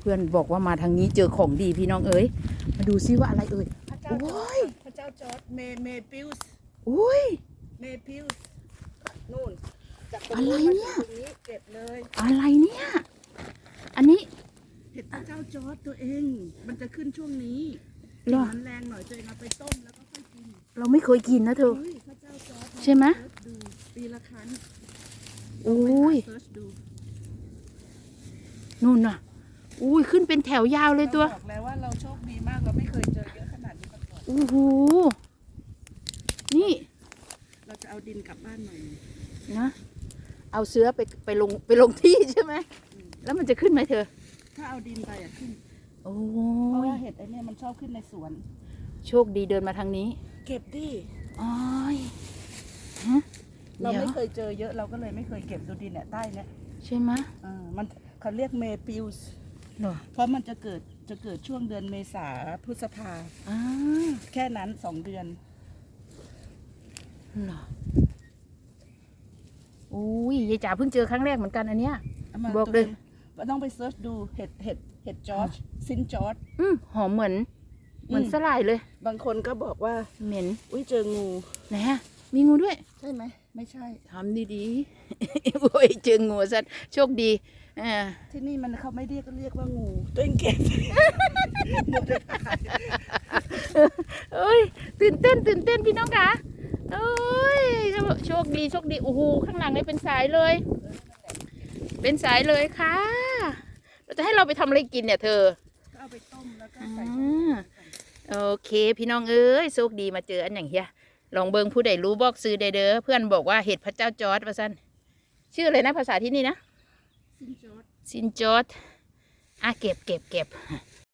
เพื่อนบอกว่ามาทางนี้เจอของดีพี่น้องเอ๋ยมาดูซิว่าอะไรเอ่ยพระเจ้าโอ้จอร์ยจพระเจ้าจอร์จเมเมปิวส์อุ้ยเมปิวส์นู่นจากตรงอะไรนู้นเนี่ย มาถึงตรงนี้เก็บเลยอะไรเนี่ย อันนี้เห็ดพระเจ้าจอร์จตัวเอง มันจะขึ้นช่วงนี้เหรอมันแรงหน่อยตัวเองเอาไปต้มแล้วก็ค่อยกินเราไม่เคยกินนะเธอเฮ้ยพระเจ้าจอร์จใช่ไหม เสิร์ชดูปีละครั้งอุ้ยเสิร์ชดูนู่นน่ะ อุ้ยขึ้นเป็นแถวยาวเลยตัวราบอกแล้วว่าเราโชคดีมากเราไม่เคยเจอเยอะขนาดนี้มาก่อนโอ้โหนี่เราจะเอาดินกลับบ้านหน่อยนะเอาเสื้อไปไปลงไปลงที่ใช่ไหมแล้วมันจะขึ้นไหมเธอ ถ้าเอาดินไปอะขึ้นโอ้เพราะยว่าเห็ดไอ้เนี่ยมันชอบขึ้นในสวน โชคดีเดินมาทางนี้เก็บดิอ้อยฮะเราดี๋ยวไม่เคยเจอเยอะเราก็เลยไม่เคยเก็บดูดินเนี่ยใต้เนี่ย ใช่ไหมอ่ามันเขาเรียกเมปิวส์ เหรอเพราะมันจะเกิดจะเกิดช่วงเดือนเมษาพฤษภาอ้าแค่นั้นสองเดือน เหรออุ้ยยายจ๋าเพิ่งเจอครั้งแรกเหมือนกันอันเนี้ยามาบอกเลย ตัวต้องไปเซิร์ชดูเห็ดเห็ดเห็ดจอร์จซินจอร์จ อืมหอมเหมือน เหมือนอืม สลายเลย บางคนก็บอกว่า เหม็นอุ้ยเจองูไหนฮะมีงูด้วยใช่ไหม ไม่ใช่ ทำดีๆ โอ้ยเจองูสัตว์โชคดี อ่าที่นี่มันเขาไม่เรียกก็เรียกว่างูตัวเองเก็บหมดเลยค่ะเอ้ยตื่นเต้นตื่นเต้นพี่น้องคะโอ้ยโชคดีโชคดีโอ้โหข้างหลังนี่เป็นสายเลย เป็นสายเลยค่ะ เราจะให้เราไปทำอะไรกินเนี่ยเธอก็เอาไปต้มแล้วก็อ่ใส่าโอเค พี่น้องเอ้ยโชคดีมาเจออันอย่างเฮียลองเบิงผู้ใดรู้บอกซื้อได้เด้อเพื่อนบอกว่าเห็ดพระเจ้าจอร์ดว่าสั้นชื่ออะไรนะภาษาที่นี่นะ ซินจอดซินจอดอะเก็บเก็บเก็บ